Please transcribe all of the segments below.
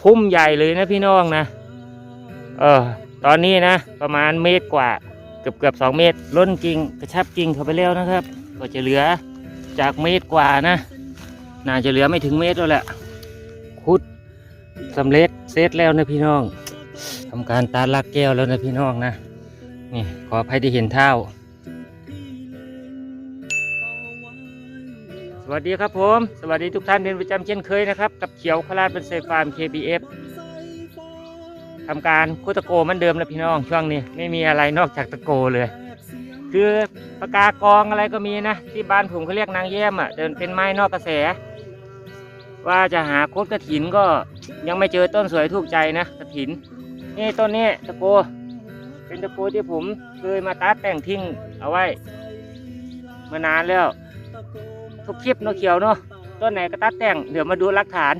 พุ่มใหญ่เลยนะพี่น้องนะ เออ ตอนนี้นะ ประมาณเมตรกว่า เกือบเกือบสองเมตร ล้นกิ่งกระชับกิ่งเข้าไปแล้วนะครับ ก็จะเหลือจากเมตรกว่านะ น่าจะเหลือไม่ถึงเมตรแล้วแหละ ขุดสำเร็จเสร็จแล้วนะพี่น้องทำการตัดลักแก้วแล้วนะพี่น้องนะ นี่ขออภัยที่เห็นเท้า สวัสดีครับผม สวัสดีทุกท่านเป็นประจำเช่นเคยนะครับ กับเขียวพลาดเป็นเซฟาร์ม KBF ทำการโคตะโกเหมันเดิมแล้วพี่น้องช่วงนี้ไม่มีอะไรนอกจากตะโกเลย คือปากกากองอะไรก็มีนะ ที่บ้านผมเขาเรียกนางแย้มอะเดินเป็นไม้นอกกระแส ว่าจะหาโคตรกระถินก็ยังไม่เจอต้นสวยถูกใจนะกระถิน นี่ต้นนี้ตะโก เป็นตะโกที่ผมเคยมาตัดแต่งทิ้งเอาไว้มานานแล้ว ทุกคลิปเนาะเขียวเนาะต้นไหนก็ตัดแต่งเดี๋ยวมาดูหลักฐาน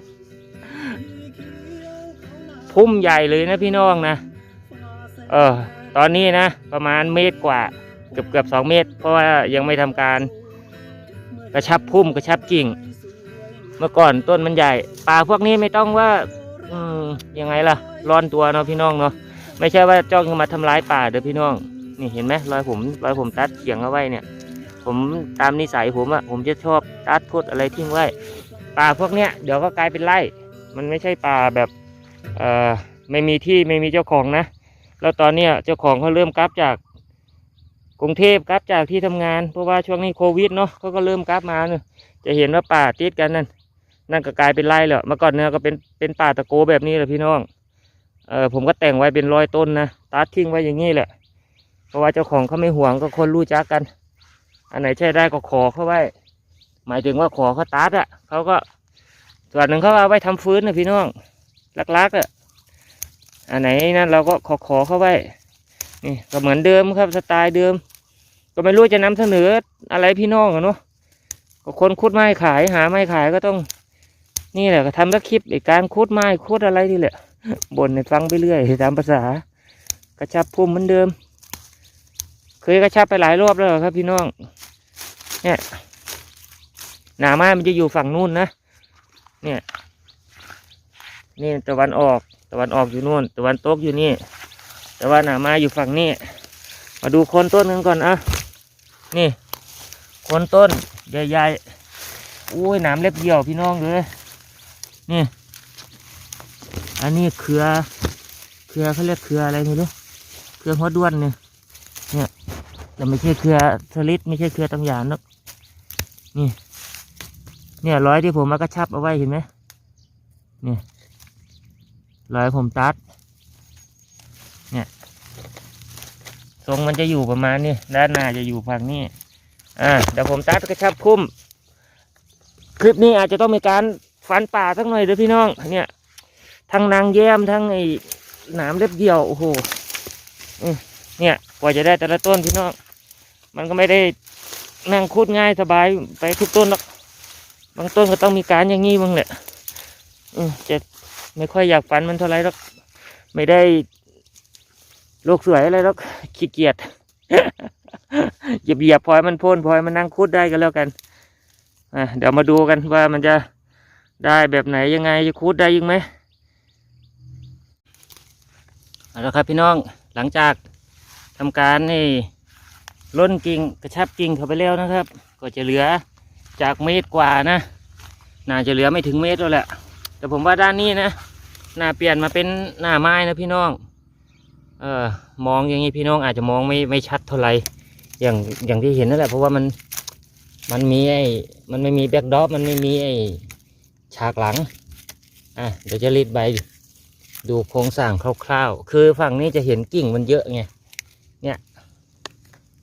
พุ่มใหญ่เลยนะพี่น้องนะ เออ ตอนนี้นะ ประมาณเมตรกว่า เกือบเกือบสองเมตร เพราะว่ายังไม่ทำการ กระชับพุ่มกระชับกิ่ง เมื่อก่อนต้นมันใหญ่ป่าพวกนี้ไม่ต้องว่า อืมยังไงล่ะร้อนตัวเนาะพี่น้องเนาะไม่ใช่ว่าจ้องมาทำร้ายป่าเด้อพี่น้อง นี่เห็นไหมรอยผมรอยผมตัดเขียงเอาไว้เนี่ย ผมตามนิสัยผมอะผมจะชอบตัดพุดอะไรทิ้งไว้ป่าพวกเนี้ยเดี๋ยวก็กลายเป็นไร่ มันไม่ใช่ป่าแบบเอ่อไม่มีที่ไม่มีเจ้าของนะ แล้วตอนเนี้ยเจ้าของเขาเริ่มกลับจากกรุงเทพกลับจากที่ทำงาน เพราะว่าช่วงนี้โควิดเนาะเขาก็เริ่มกลับมาเนี่ยจะเห็นว่าป่าติดกันนั่นนั่นก็กลายเป็นไร่แล้วเมื่อก่อนเนี่ยก็เป็นเป็นป่าตะโกแบบนี้แหละพี่น้องเออผมก็แต่งไว้เป็นร้อยต้นนะตัดทิ้งไว้อย่างนี้แหละ เพราะว่าเจ้าของเขาไม่ห่วงก็คนรู้จักกัน อันไหนใช้ได้ก็ขอเขาไว้ หมายถึงว่าขอเขาตัดอะเขาก็ส่วนหนึ่งเขาเอาไว้ทำฟื้นนะพี่น้องลักๆอะอันไหนนั่นเราก็ขอขอเขาไว้นี่ก็เหมือนเดิมครับสไตล์เดิม ก็ไม่รู้จะนำเสนออะไรพี่น้องอะเนาะก็คนคุดไม้ขายหาไม้ขายก็ต้อง นี่แหละก็ทำสักคลิปไอ้การคุดไม้คุดอะไรนี่แหละบ่นให้ฟังไปเรื่อยตามภาษากระชับพุ่มเหมือนเดิม ยกระชับไปหลายรอบแล้วครับพี่น้อง เนี่ยหนาไม้มันจะอยู่ฝั่งนู้นนะ เนี่ย นี่ตะวันออก ตะวันออกอยู่นู่น ตะวันตกอยู่นี่ แต่ว่าหนาไม้อยู่ฝั่งนี้ มาดูคนต้นกันก่อนอะ นี่คนต้นใหญ่ๆอุ้ยหนามเล็บเหี่ยวพี่น้องเลยนี่ อันนี้เครือ เครือเขาเรียกเครืออะไรไม่รู้ เครือหัวด้วนเนี่ย แต่ไม่ใช่เครือสลิดไม่ใช่เครือตังหยานนะนี่ เนี่ยร้อยที่ผมมากระชับเอาไว้เห็นไหมเนี่ยร้อยผมตัด เนี่ยทรงมันจะอยู่ประมาณนี้ด้านหน้าจะอยู่ฝั่งนี้อ่าเดี๋ยวผมตัดกระชับคุ้ม คลิปนี้อาจจะต้องมีการฟันป่าสักหน่อยเด้อพี่น้อง เนี่ยทั้งนางแย้มทั้งไอ้หนามเล็บเดี่ยวโอ้โหเนี่ยกว่าจะได้แต่ละต้นพี่น้อง มันก็ไม่ได้นั่งคุดง่ายสบายไปทุกต้นหรอกบางต้นก็ต้องมีการอย่างนี้บ้างแหละอืมจะไม่ค่อยอยากฟันมันเท่าไรหรอกไม่ได้โลกสวยอะไรหรอกขี้เกียจเหยียบเหยียบๆพลอยมันพ่นพลอยมันนั่งคุดได้กันแล้วกันอะเดี๋ยวมาดูกันว่ามันจะได้แบบไหนยังไงจะคุดได้ยังไหมเอาละครับพี่น้องหลังจากทำการให้ ล้นกิ่งกระชับกิ่งเข้าไปแล้วนะครับ ก็จะเหลือจากเมตรกว่านะน่าจะเหลือไม่ถึงเมตรแล้วแหละ แต่ผมว่าด้านนี้นะน่าเปลี่ยนมาเป็นหน้าไม้นะพี่น้องเออมองอย่างนี้พี่น้องอาจจะมองไม่ไม่ชัดเท่าไหร่อย่างอย่างที่เห็นนั่นแหละเพราะว่ามันมันมีไอ้มันไม่มีแบ็กดอปมันไม่มีไอ้ฉากหลังอะเดี๋ยวจะรีดใบดูโครงสร้างคร่าวๆ คือฝั่งนี้จะเห็นกิ่งมันเยอะไง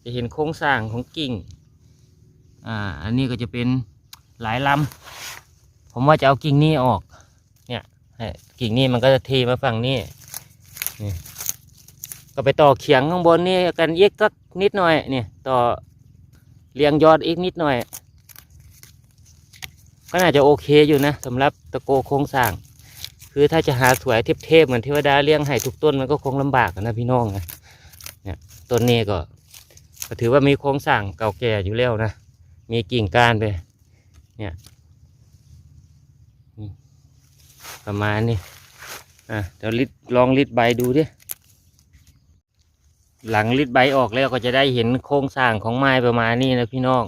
จะเห็นโครงสร้างของกิ่ง อ่า อันนี้ก็จะเป็นหลายลำ ผมว่าจะเอากิ่งนี้ออก เนี่ยกิ่งนี้มันก็จะเทมาฝั่งนี้นี่ก็ไปต่อเขียงข้างบนนี่กันอีกสักนิดหน่อย เนี่ยต่อเรียงยอดอีกนิดหน่อย ก็น่าจะโอเคอยู่นะสำหรับตะโกโครงสร้าง คือถ้าจะหาสวยเทพๆเหมือนเทวดาเลี้ยงให้ทุกต้นมันก็คงลำบากนะพี่น้องนะเนี่ยต้นนี้ก็ ก็ถือว่ามีโครงสร้างเก่าแก่อยู่แล้วนะ มีกิ่งก้านไป เนี่ยประมาณนี้อะเดี๋ยวลิดลองลิดใบดูดิ หลังลิดใบออกแล้วก็จะได้เห็นโครงสร้างของไม้ประมาณนี้นะพี่น้อง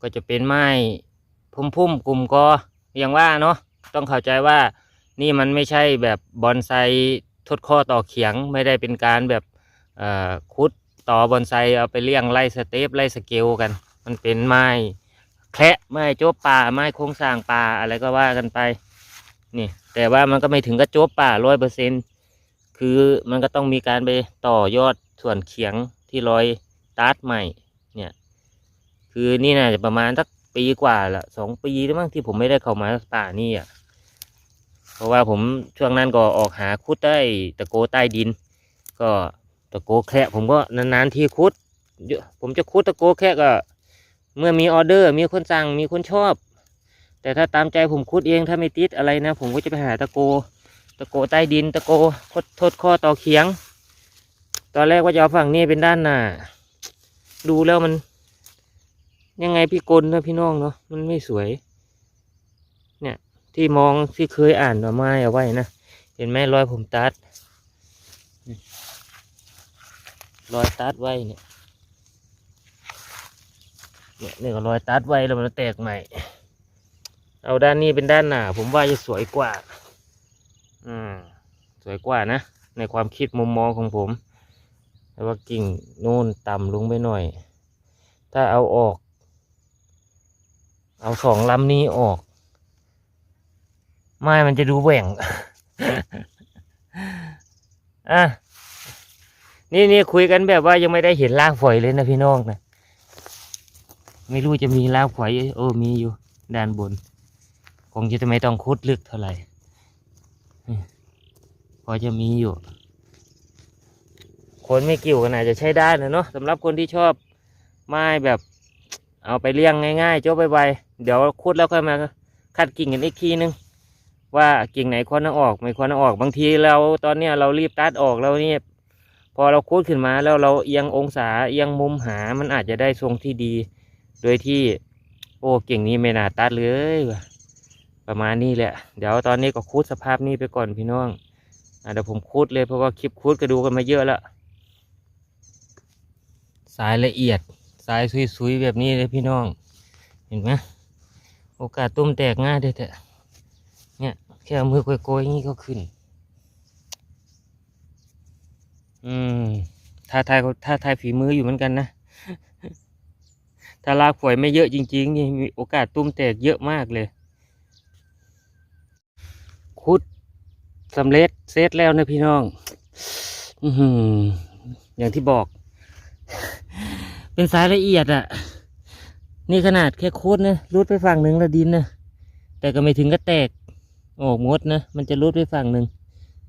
ก็จะเป็นไม้พุ่มๆกลุ่มกออย่างว่าเนาะ ต้องเข้าใจว่านี่มันไม่ใช่แบบบอนไซทดข้อต่อเขียง ไม่ได้เป็นการแบบคุด ต่อบอนไซเอาไปเลี้ยงไล่สเตปไล่สเกลกัน มันเป็นไม้แคระไม้โจ๊บป่าไม้โครงสร้างป่าอะไรก็ว่ากันไปนี่แต่ว่ามันก็ไม่ถึงกับโจ๊บป่าร้อยเปอร์เซ็นคือมันก็ต้องมีการไปต่อยอดส่วนเขียงที่รอยตัดใหม่เนี่ยคือนี่น่าจะประมาณสักปีกว่าละสองปีแล้วมั้งที่ผมไม่ได้เข้ามาป่านี่อะเพราะว่าผมช่วงนั้นก็ออกหาคุดใต้ตะโกใต้ดิน ก็ ตะโกแคะผมก็นานๆทีคุดเยอะผมจะคุดตะโกแคะก็ เมื่อมีออเดอร์ มีคนสั่งมีคนชอบ แต่ถ้าตามใจผมคุดเองถ้าไม่ติดอะไรนะ ผมก็จะไปหาตะโก ตะโกใต้ดิน ตะโกคดทดข้อต่อเขียง ตอนแรกว่าจะเอาฝั่งนี้เป็นด้านหน้าดูแล้วมัน ยังไงพี่กลนะพี่น้องเนาะมันไม่สวย เนี่ย ที่มองที่เคยอ่านหน่อไม้เอาไว้นะเห็นไหมรอยผมตัดนี่ รอยตัดไว้เนี่ยเนี่ยนี่ก็รอยตัดไว้แล้วมันแตกใหม่ เอาด้านนี้เป็นด้านหน้าผมว่าจะสวยกว่า อืมสวยกว่านะ ในความคิดมุมมองของผม แต่ว่ากิ่งนู่นต่ำลงไปหน่อย ถ้าเอาออก เอาสองลำนี้ออก ไม้มันจะดูแหว่ง อะ นี่นี่คุยกันแบบว่ายังไม่ได้เห็นรากฝอยเลยนะพี่น้องนะไม่รู้จะมีรากฝอยโอ้มีอยู่ ด้านบน คงจะไม่ต้องคุดลึกเท่าไหร่พอจะมีอยู่ คนไม่กิ่วกันอาจจะใช้ได้นะเนาะสำหรับคนที่ชอบไม้แบบเอาไปเลี้ยงง่ายๆโจ้าไปๆเดี๋ยวคุดแล้วค่อยมาคัดกิ่งกันอีกทีนึงว่ากิ่งไหนควรเอาออก ไม่ควรเอาออกบางทีเราตอนเนี้ยเรารีบตัดออกแล้วเนี่ย พอเราคุดขึ้นมาแล้วเราเอียงองศาเอียงมุมหามันอาจจะได้ทรงที่ดี โดยที่ โอ้เก่งนี้ไม่น่าตัดเลยประมาณนี้แหละ เดี๋ยวตอนนี้ก็คุดสภาพนี้ไปก่อนพี่น้องอเดี๋ยวผมคุดเลยเพราะว่าคลิปคุดก็ดูกันมาเยอะแล้วสายละเอียดสายซุยๆแบบนี้เลยพี่น้อง เห็นไหมโอกาสตุ้มแตกง่ายเด็ดเนี่ยแค่เอามือโกยๆอย่างนี้ก็ขึ้น อืมท้าทายท้าทายฝีมืออยู่เหมือนกันนะ ถ้าลากฝอยไม่เยอะจริงๆนี่มีโอกาสตุ้มแตกเยอะมากเลย คุดสำเร็จเซตแล้วนะพี่น้อง อืออย่างที่บอก เป็นสายละเอียดอะนี่ขนาดแค่คุดนะรูดไปฝั่งหนึ่งล้วดินนะแต่ก็ไม่ถึงก็แตกออกมดนะ มันจะรูดไปฝั่งหนึ่ง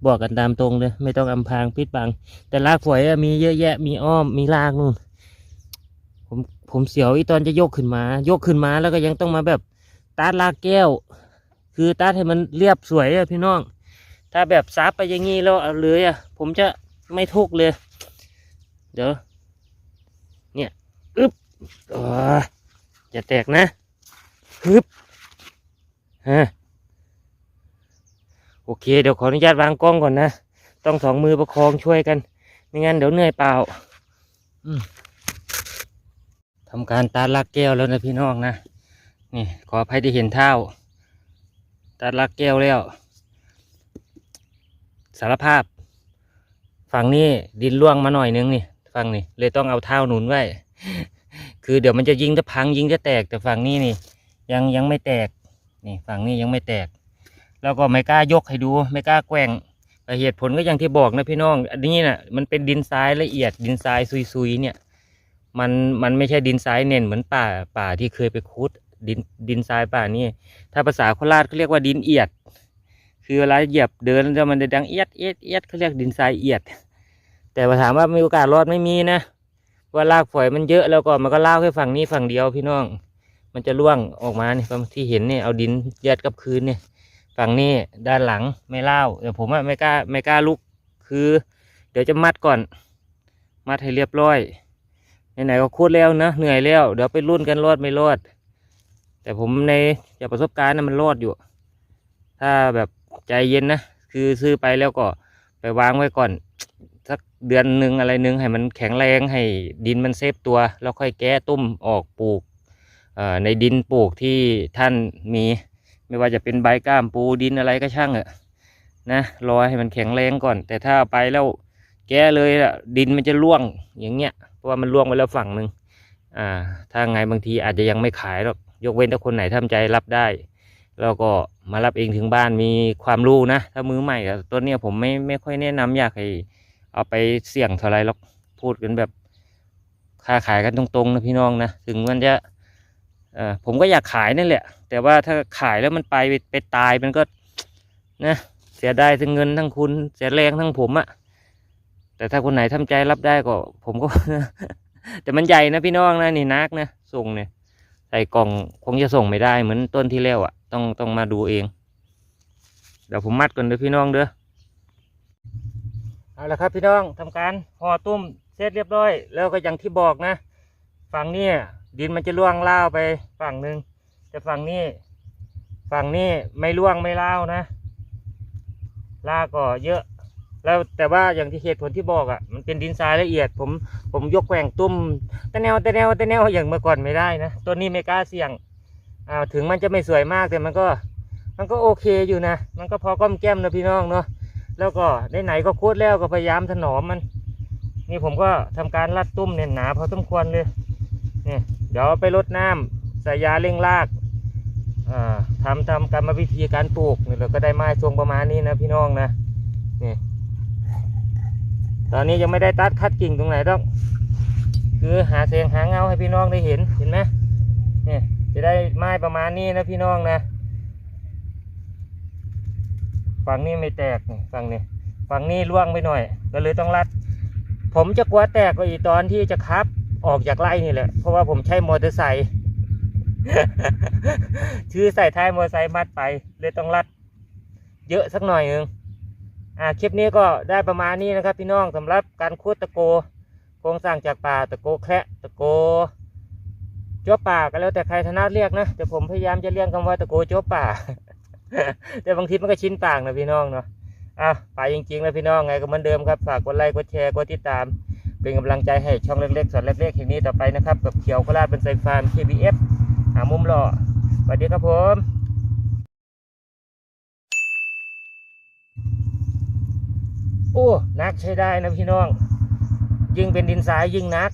บอกกันตามตรงเลย ไม่ต้องอำพรางปิดบัง แต่รากฝอยมีเยอะแยะมีอ้อมมีรากนู่นผมผมเสียวอีตอนจะยกขึ้นมา ยกขึ้นมาแล้วก็ยังต้องมาแบบตัดรากแก้ว คือตัดให้มันเรียบสวยอะพี่น้อง ถ้าแบบซับไปอย่างงี้แล้วเอาเลยอะผมจะไม่ทุกเลย เดี๋ยวเนี่ยอึ๊บอ๋ออย่าแตกนะฮึบฮะ โอเค เดี๋ยวขออนุญาตวางกล้องก่อนนะ ต้องสองมือประคองช่วยกัน ไม่งั้นเดี๋ยวเหนื่อยเปล่าอืมทำการตัดลักแก้วแล้วนะพี่น้องนะ นี่ขออภัยที่เห็นเท้า ตัดลักแก้วแล้ว สารภาพ ฝั่งนี้ดินร่วงมาหน่อยนึงนี่ฝั่งนี้เลยต้องเอาเท้าหนุนไว้ คือเดี๋ยวมันจะยิงจะพังยิงจะแตกแต่ฝั่งนี้นี่ ยังยังไม่แตก นี่ฝั่งนี้ยังไม่แตก แล้วก็ไม่กล้ายกให้ดู ไม่กล้าแกว่งแต่เหตุผลก็อย่างที่บอกนะพี่น้อง อันนี้น่ะมันเป็นดินทรายละเอียดดินทรายซุยๆเนี่ย มันมันไม่ใช่ดินทรายเน่นเหมือนป่าป่าที่เคยไปคุด ดินดินทรายป่านี่ถ้าภาษาโคราชเขาเรียกว่าดินเอียด คือเวลาเหยียบเดินแล้วมันจะดังเอียดเอียดเอียดเขาเรียกดินทรายเอียด แต่ว่าถามว่ามีโอกาสรอดไม่มีนะว่าลากฝอยมันเยอะแล้วก็มันก็ลากแค่ฝั่งนี้ฝั่งเดียวพี่น้อง มันจะล่วงออกมาเนี่ยที่เห็นเนี่ยเอาดินยัดกับพื้นเนี่ย ฝั่งนี้ด้านหลังไม่เล่าวแต่ผมไม่กล้าไม่กล้าลุกคือ เดี๋ยวจะมัดก่อน มัดให้เรียบร้อยไหนๆก็คูดแล้วนะเหนื่อยแล้ว เดี๋ยวไปรุ่นกันรอดไม่รอด แต่ผมในจากประสบการณ์นะมันรอดอยู่ ถ้าแบบใจเย็นนะคือซื้อไปแล้วก็ไปวางไว้ก่อนสักเดือนหนึ่งอะไรหนึ่งให้มันแข็งแรงให้ดินมันเซฟตัว แล้วค่อยแก้ตุ้มออกปลูกในดินปลูกที่ท่านมี ไม่ว่าจะเป็นใบก้ามปูดินอะไรก็ช่างอะนะรอให้มันแข็งแรงก่อน แต่ถ้าไปแล้วแก้เลยอะดินมันจะร่วงอย่างเงี้ยเพราะว่ามันร่วงไปแล้วฝั่งหนึ่งอ่าถ้าไงบางทีอาจจะยังไม่ขายหรอกยกเว้นถ้าคนไหนทำใจรับได้แล้วก็มารับเองถึงบ้านมีความรู้นะ ถ้ามือใหม่อะต้นเนี้ยผมไม่ไม่ค่อยแนะนำอยากให้เอาไปเสี่ยงเท่าไรหรอกพูดกันแบบค้าขายกันตรงๆนะพี่น้องนะถึงมันจะ ผมก็อยากขายนั่นแหละ แต่ว่าถ้าขายแล้วมันไปไปไปตายมันก็นะเสียดายทั้งเงินทั้งคุณเสียแรงทั้งผมอะแต่ถ้าคนไหนทำใจรับได้ก็ ผมก็ แต่มันใหญ่นะพี่น้องนะนี่นักนะส่งเนี่ยใส่กล่องคงจะส่งไม่ได้เหมือนต้นที่แล้วอะต้องต้องมาดูเองเดี๋ยวผมมัดก่อนเด้อพี่น้องเด้อเอาละครับพี่น้องทำการห่อตุ้มเสร็จเรียบร้อย แล้วก็อย่างที่บอกนะ ฝั่งนี้ ดินมันจะล่วงล่าวไปฝั่งหนึ่งแต่ฝั่งนี้ ฝั่งนี้ไม่ล่วงไม่ล่าวนะล่าก็เยอะ แล้วแต่ว่าอย่างที่เหตุผลที่บอกอะ่ะ มันเป็นดินทรายละเอียด ผมผมยกแกว่งตุ้มแต่แนวแต่แนวแต่แนวอย่างเมื่อก่อนไม่ได้นะตัวนี้ไม่กล้าเสี่ยงอ่าถึงมันจะไม่สวยมากแต่มันก็ มันก็โอเคอยู่นะ มันก็พอก้อมแก้มนะพี่น้องเนาะแล้วก็ได้ไหนก็โคตรแล้วก็พยายามถนอมมัน นี่ผมก็ทำการรัดตุ้มเนี่ยหนาพอสมควรเลยเนี่ย ดี๋ยวไปรดน้ำใส่ยาเร่งรากทำทำกรรมวิธีการปลูกเนี่ยเราก็ได้ไม้ทรงประมาณนี้นะพี่น้องนะนี่ตอนนี้ยังไม่ได้ตัดคัดกิ่งตรงไหนต้องคือหาเสียงหาเงาให้พี่น้องได้เห็นเห็นไหมเนี่ยจะได้ไม้ประมาณนี้นะพี่น้องนะฝั่งนี้ไม่แตกฝั่งนี้ฝั่งนี้ร่วงไปหน่อย ก็เลยต้องรัด ผมจะกลัวแตกก็อีตอนที่จะคับ ออกจากไร่นี่แหละ เพราะว่าผมใช้มอเตอร์ไซค์ชื่อใส่ท้ายมอเตอร์ไซค์มัดไป เลยต้องรัด เยอะสักหน่อยหนึงอ่าคลิปนี้ก็ได้ประมาณนี้นะครับ พี่น้องสำหรับการคูดตะโกโครงสร้างจากป่าตะโกแคระตะโกจ้วป่าก็แล้วแต่ใครถนัดเรียกนะแต่ผมพยายามจะเรียกคำว่าตะโกจ้วป่า แต่บางทีมันก็ชินปากนะพี่น้องเนาะอะไปจริงๆแล้วพี่น้องไงก็เหมือนเดิมครับฝากกดไลค์กดแชร์กดติดตาม เป็นกำลังใจให้ช่องเล็กๆสอนเล็กๆแห่งนี้ต่อไปนะครับกับเขียวโคราชเป็นไซฟาร์ม KBF หามุมหล่อสวัสดีครับผมโอ้นักใช้ได้นะพี่น้อง ยิ่งเป็นดินทรายยิ่งนัก